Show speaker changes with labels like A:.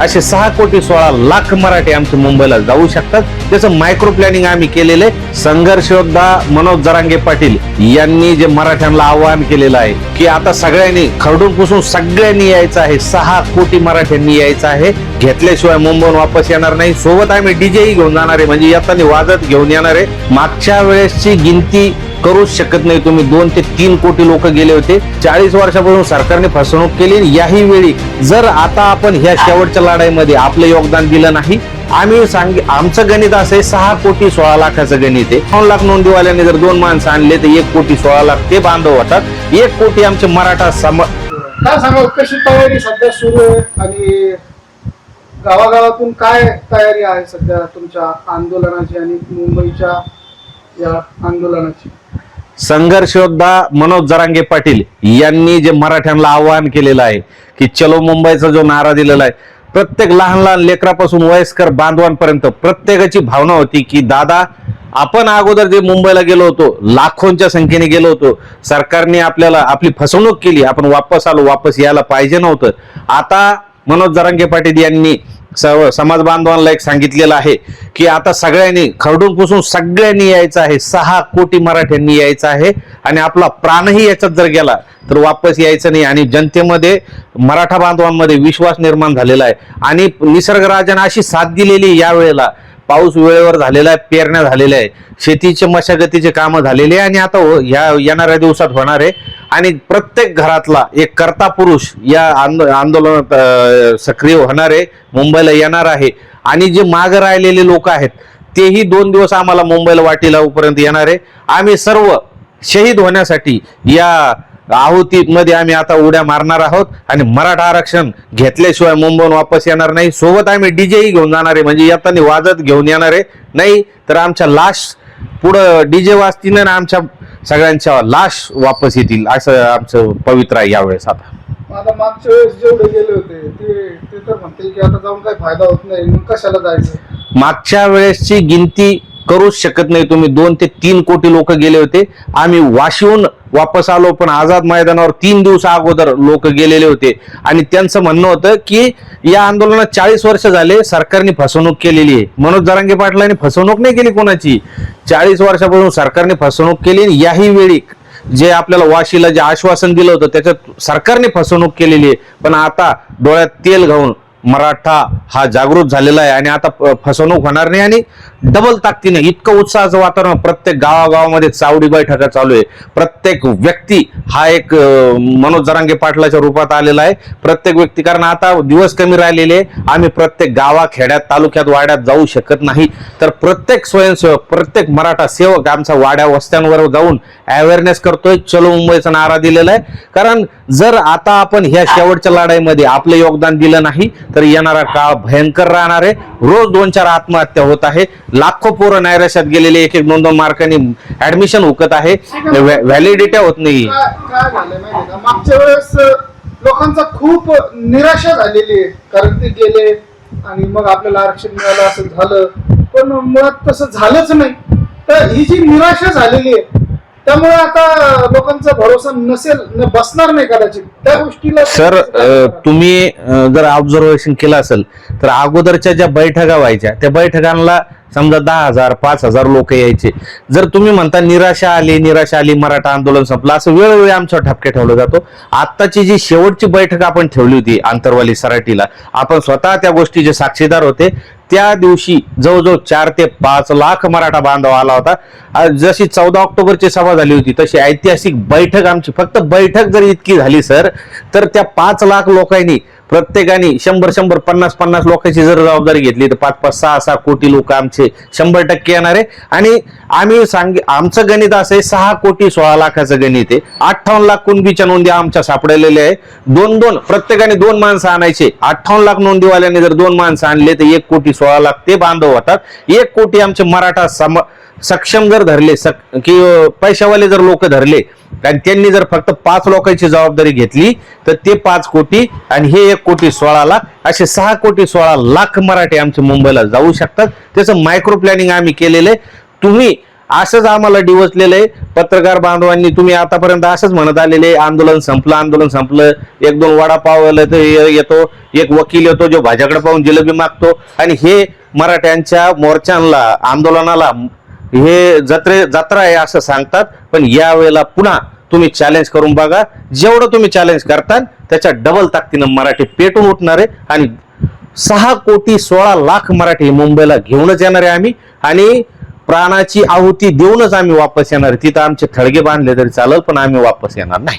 A: असे सहा कोटी सोळा लाख मराठी आमच्या मुंबईला जाऊ शकतात. त्याचं मायक्रो प्लॅनिंग आम्ही केलेलं आहे. संघर्ष योद्धा मनोज जरांगे पाटील यांनी जे मराठ्यांना आवाहन केलेलं आहे की आता सगळ्यांनी खरडून पुसून सगळ्यांनी यायचं आहे. सहा कोटी मराठ्यांनी यायचं आहे. घेतल्याशिवाय मुंबईहून वापस येणार नाही. सोबत आम्ही डीजेही घेऊन जाणार आहे. म्हणजे येताना वाजत घेऊन येणार आहे. मागच्या वेळेसची गिनती करूच शकत नाही. तुम्ही दोन ते तीन कोटी लोक गेले होते. चाळीस वर्षापासून सरकारने फसवणूक केली याही वेळी जर आता आपण ह्या शेवटच्या लढाईमध्ये आपलं योगदान दिलं नाही आम्ही सांग आमचं गणित असं आहे सहा कोटी सोळा लाखाचं गणित आहे. दोन लाख नोंदीवाल्याने जर दोन माणसं आणले तर एक कोटी सोळा लाख ते बांधव होतात. एक कोटी आमचे मराठा सम
B: काय सांगा कशी तयारी सध्या सुरू आहे आणि गावागावातून काय तयारी आहे सध्या तुमच्या आंदोलनाची आणि मुंबईच्या या आंदोलनाची.
A: मनोज जरांगे पाटील यांनी जे मराठ्यांना आवाहन केलेलं आहे की चलो मुंबईचा जो नारा दिलेला आहे प्रत्येक लहान लहान लेकरापासून वयस्कर बांधवांपर्यंत प्रत्येकाची भावना होती की दादा आपण अगोदर जे मुंबईला गेलो होतो लाखोंच्या संख्येने गेलो होतो सरकारने आपल्याला आपली फसवणूक केली आपण वापस आलो वापस यायला पाहिजे नव्हतं. आता मनोज जरांगे पाटील यांनी सर्व समाज बांधवांना एक सांगितलेलं आहे की आता सगळ्यांनी खरडून पुसून सगळ्यांनी यायचं आहे. सहा कोटी मराठ्यांनी यायचं आहे आणि आपला प्राणही याच्यात जर गेला तर वापस यायचं नाही. आणि जनतेमध्ये मराठा बांधवांमध्ये विश्वास निर्माण झालेला आहे. आणि निसर्गराजाने अशी साथ दिलेली यावेळेला. पाऊस वेळेवर झालेला आहे पेरण्या झालेल्या आहे शेतीचे मशागतीचे कामं झालेले आहे आणि आता हो, ह्या येणाऱ्या दिवसात होणार आहे. आणि प्रत्येक घरातला एक कर्ता पुरुष या आंदो आंदोलनात सक्रिय होणार आहे मुंबईला येणार आहे. आणि जे माग राहिलेले लोक आहेत तेही दोन दिवस आम्हाला मुंबईला वाटीला पर्यंत येणार आहे. आम्ही सर्व शहीद होण्यासाठी या आहुतीमध्ये आम्ही आता उड्या मारणार आहोत आणि मराठा आरक्षण घेतल्याशिवाय मुंबईहून वापस येणार नाही. सोबत आम्ही डीजेही घेऊन जाणार आहे. म्हणजे येताना वाजत घेऊन येणार आहे. नाही तर आमच्या लाश पुढं डीजे वाजतील आणि आमच्या सगळ्यांच्या लाश वापस येतील असं आमचं पवित्र आहे यावेळेस आता.
B: आता मागच्या वेळेस जेवढे गेले होते ते ते तर म्हणते की आता जाऊन काही फायदा होत नाही. मग कशाला जायचं?
A: मागच्या वेळेसची गिनती करूच शकत नाही. तुम्ही दोन ते तीन कोटी लोक गेले होते. आम्ही वाशीहून वापस आलो पण आझाद मैदानावर तीन दिवस अगोदर लोक गेलेले होते. आणि त्यांचं म्हणणं होतं की या आंदोलनात चाळीस वर्ष झाले सरकारने फसवणूक केलेली आहे. मनोज जरांगे पाटलांनी फसवणूक नाही केली कोणाची? चाळीस वर्षापासून सरकारने फसवणूक केली याही वेळी जे आपल्याला वाशीला जे आश्वासन दिलं होतं त्याच्यात सरकारने फसवणूक केलेली आहे. पण आता डोळ्यात तेल घालून मराठा हा जागृत झालेला आहे आणि आता फसवणूक होणार नाही आणि डबल ताकदीने इतकं उत्साहाचं वातावरण प्रत्येक गावागावामध्ये चावडी बैठका चालू आहे. प्रत्येक व्यक्ती हा एक मनोज जरांगे पाटलाच्या रूपात आलेला आहे. प्रत्येक व्यक्ती कारण आता दिवस कमी राहिलेले आहे. आम्ही प्रत्येक गावा खेड्यात तालुक्यात वाड्यात जाऊ शकत नाही. तर प्रत्येक स्वयंसेवक प्रत्येक मराठा सेवक आमचा वाड्या वस्त्यांवर जाऊन अवेअरनेस करतोय. चलो मुंबईचा नारा दिलेला आहे. कारण जर आता आपण ह्या शेवटच्या लढाईमध्ये आपलं योगदान दिलं नाही तर येणारा काळ भयंकर राहणार आहे. रोज दोन चार आत्महत्या होत आहे. लाखो पोरं नैराश्यात गेलेले एक एक दोन दोन मार्कांनी ऍडमिशन हुकत आहे. व्हॅलिडिटी होत नाही.
B: मागच्या वेळेस लोकांचा खूप निराशा झालेली आहे. कारण ते गेले आणि मग आपल्याला आरक्षण मिळालं असं झालं. पण मुळात तसं झालंच नाही. तर ही जी निराशा झालेली आहे त्यामुळे आता लोकांचा भरोसा नसेल न बसणार नाही कदाचित. त्या गोष्टीला
A: सर तुम्ही जर ऑब्झर्वेशन केलं असेल तर अगोदरच्या ज्या बैठका व्हायच्या त्या बैठकांना समजा दहा हजार पाच हजार लोक यायचे. जर तुम्ही म्हणता निराशा आली निराशा आली मराठा आंदोलन संपलं असं वेळोवेळी आमच्यावर ठपके ठेवलं जातो. आत्ताची जी शेवटची बैठक आपण ठेवली होती आंतरवाली सराटीला आपण स्वतः त्या गोष्टीचे साक्षीदार होते. त्या दिवशी जवळजवळ चार ते पाच लाख मराठा बांधव आला होता. जशी चौदा ऑक्टोबरची सभा झाली होती तशी ऐतिहासिक बैठक आमची फक्त बैठक जर इतकी झाली सर तर त्या पाच लाख लोकांनी प्रत्येकाने शंभर शंभर पन्नास पन्नास लोकांची जर जबाबदारी घेतली तर पाच पाच सहा सहा कोटी लोक आमचे शंभर टक्के येणार आहे. आणि आम्ही सांग आमचं गणित असं आहे सहा कोटी सोळा लाखाचं गणित आहे. अठ्ठावन्न लाख कुणबीच्या नोंदी आमच्या सापडलेल्या आहे दोन दोन प्रत्येकाने दोन माणसं आणायचे. अठ्ठावन्न लाख नोंदीवाल्याने जर दोन माणसं आणले तर एक कोटी सोळा लाख ते बांधव होतात. एक कोटी आमचे मराठा सम सक्षम जर धरले सक की पैशावाले जर लोक धरले आणि त्यांनी जर फक्त पाच लोकांची जबाबदारी घेतली तर ते पाच कोटी आणि हे एक कोटी सोळा लाख असे सहा कोटी सोळा लाख मराठी आमचे मुंबईला जाऊ शकतात. त्याचं मायक्रो प्लॅनिंग आम्ही केलेलं आहे. तुम्ही असंच आम्हाला डिवचलेलं आहे. पत्रकार बांधवांनी तुम्ही आतापर्यंत असंच म्हणत आलेले आंदोलन संपलं आंदोलन संपलं. एक दोन वडापाव तर येतो. एक वकील येतो जो भाज्याकडे पाहून जिलेबी मागतो. आणि हे मराठ्यांच्या मोर्चांना आंदोलनाला हे जत्रे जत्रा आहे असं सांगतात. पण यावेळेला पुन्हा तुम्ही चॅलेंज करून बघा. जेवढं तुम्ही चॅलेंज करताल त्याच्या डबल ताकदीनं मराठी पेटून उठणार आहे. आणि सहा कोटी सोळा लाख मराठी मुंबईला घेऊनच येणार आहे आम्ही. आणि प्राणाची आहुती देऊनच आम्ही वापस येणार आहे. तिथं आमचे थडगे बांधले तरी चालेल पण आम्ही वापस येणार नाही.